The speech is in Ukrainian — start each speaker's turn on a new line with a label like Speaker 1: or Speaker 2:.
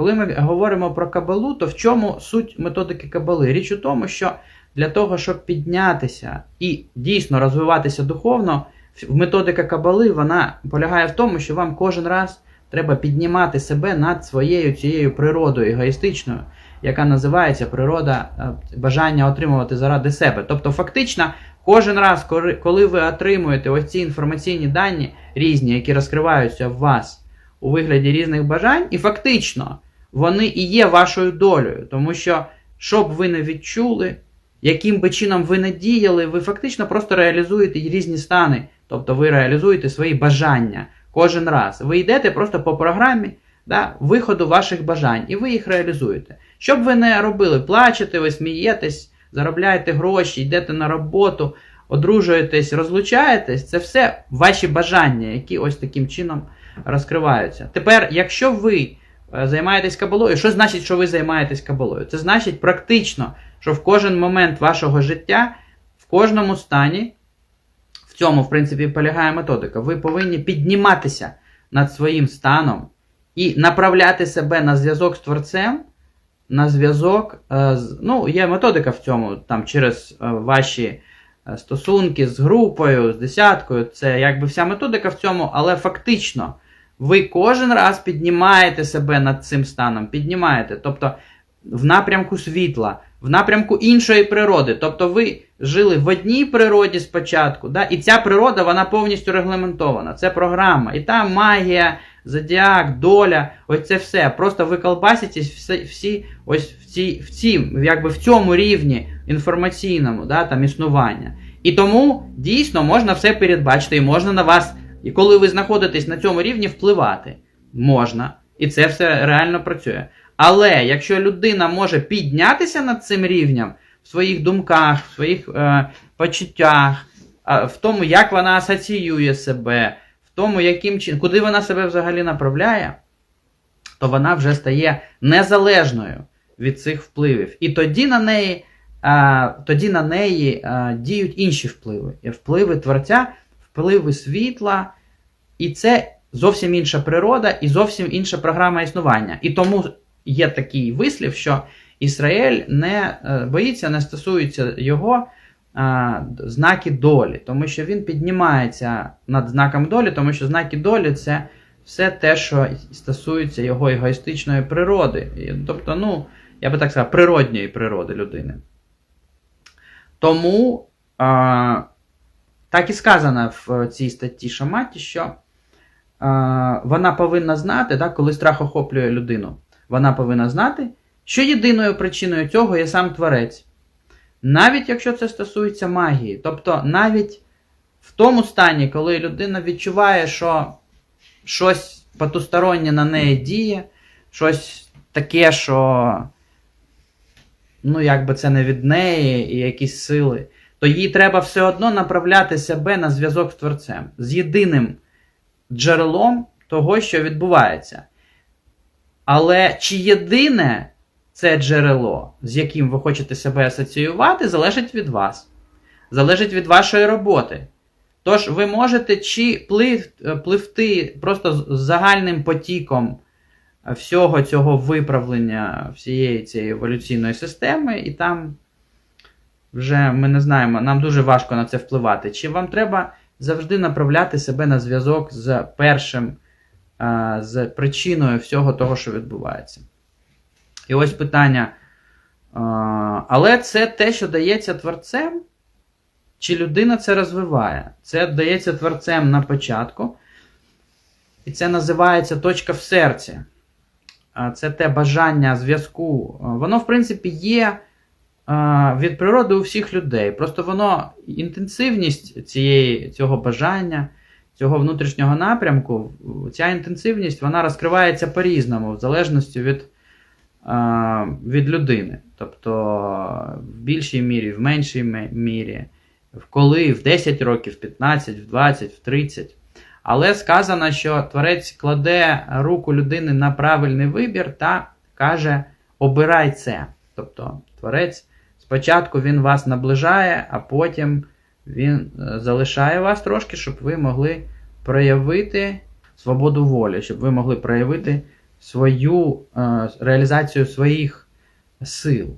Speaker 1: коли ми говоримо про кабалу, то в чому суть методики кабали? Річ у тому, що для того, щоб піднятися і дійсно розвиватися духовно, методика кабали вона полягає в тому, що вам кожен раз треба піднімати себе над своєю цією природою егоїстичною, яка називається природа е, бажання отримувати заради себе. Тобто, фактично, кожен раз, коли ви отримуєте ось ці інформаційні дані різні, які розкриваються в вас у вигляді різних бажань, і фактично вони і є вашою долею, тому що, щоб ви не відчули, яким би чином ви не діяли, ви фактично просто реалізуєте різні стани, тобто ви реалізуєте свої бажання кожен раз. Ви йдете просто по програмі да, виходу ваших бажань, і ви їх реалізуєте. Що б ви не робили, плачете, ви смієтесь, заробляєте гроші, йдете на роботу, одружуєтесь, розлучаєтесь, це все ваші бажання, які ось таким чином розкриваються. Тепер, якщо ви займаєтесь кабалою, що значить, що ви займаєтесь кабалою? Це значить практично, що в кожен момент вашого життя, в кожному стані, в цьому, в принципі, полягає методика, ви повинні підніматися над своїм станом і направляти себе на зв'язок з творцем. На зв'язок, е, ну, є методика в цьому, там через е, ваші стосунки з групою, з десяткою, це якби вся методика в цьому, але фактично ви кожен раз піднімаєте себе над цим станом, піднімаєте, тобто в напрямку світла, в напрямку іншої природи. Тобто ви жили в одній природі спочатку, да, і ця природа вона повністю регламентована. Це програма. І там магія, зодіак, доля, ось це все. Просто ви колбаситесь всі, всі ось в цій, в цій, якби в цьому рівні інформаційному да, там, існування. І тому дійсно можна все передбачити, і можна на вас і коли ви знаходитесь на цьому рівні, впливати можна. І це все реально працює. Але якщо людина може піднятися над цим рівнем в своїх думках, в своїх е, почуттях, в тому, як вона асоціює себе, в тому, яким чином, куди вона себе взагалі направляє, то вона вже стає незалежною від цих впливів. І тоді на неї е, тоді на неї е, діють інші впливи. Впливи творця впливи світла, і це зовсім інша природа і зовсім інша програма існування. І тому є такий вислів, що Ізраїль не е, боїться, не стосується його а, знаки долі, тому що він піднімається над знаком долі, тому що знаки долі це все те, що стосується його егоїстичної природи. Тобто, ну, я би так сказав, природньої природи людини. Тому. А, так і сказано в цій статті Шаматі, що е, вона повинна знати, так, коли страх охоплює людину, вона повинна знати, що єдиною причиною цього є сам творець. Навіть якщо це стосується магії. Тобто, навіть в тому стані, коли людина відчуває, що щось потустороннє на неї діє, щось таке, що, ну, якби це не від неї і якісь сили то їй треба все одно направляти себе на зв'язок з Творцем, з єдиним джерелом того, що відбувається. Але чи єдине це джерело, з яким ви хочете себе асоціювати, залежить від вас, залежить від вашої роботи. Тож, ви можете чи пливти просто з загальним потіком всього цього виправлення всієї цієї еволюційної системи, і там вже ми не знаємо, нам дуже важко на це впливати. Чи вам треба завжди направляти себе на зв'язок з першим, з причиною всього того, що відбувається? І ось питання. Але це те, що дається творцем, чи людина це розвиває? Це дається творцем на початку. І це називається точка в серці. Це те бажання зв'язку. Воно, в принципі, є від природи у всіх людей. Просто воно, інтенсивність цієї, цього бажання, цього внутрішнього напрямку, ця інтенсивність вона розкривається по-різному, в залежності від від людини. Тобто в більшій мірі, в меншій мірі, в коли, в 10 років, в 15, в 20, в 30. Але сказано, що творець кладе руку людини на правильний вибір та каже: обирай це. Тобто творець Спочатку він вас наближає, а потім він е, залишає вас трошки, щоб ви могли проявити свободу волі, щоб ви могли проявити свою е, реалізацію своїх сил.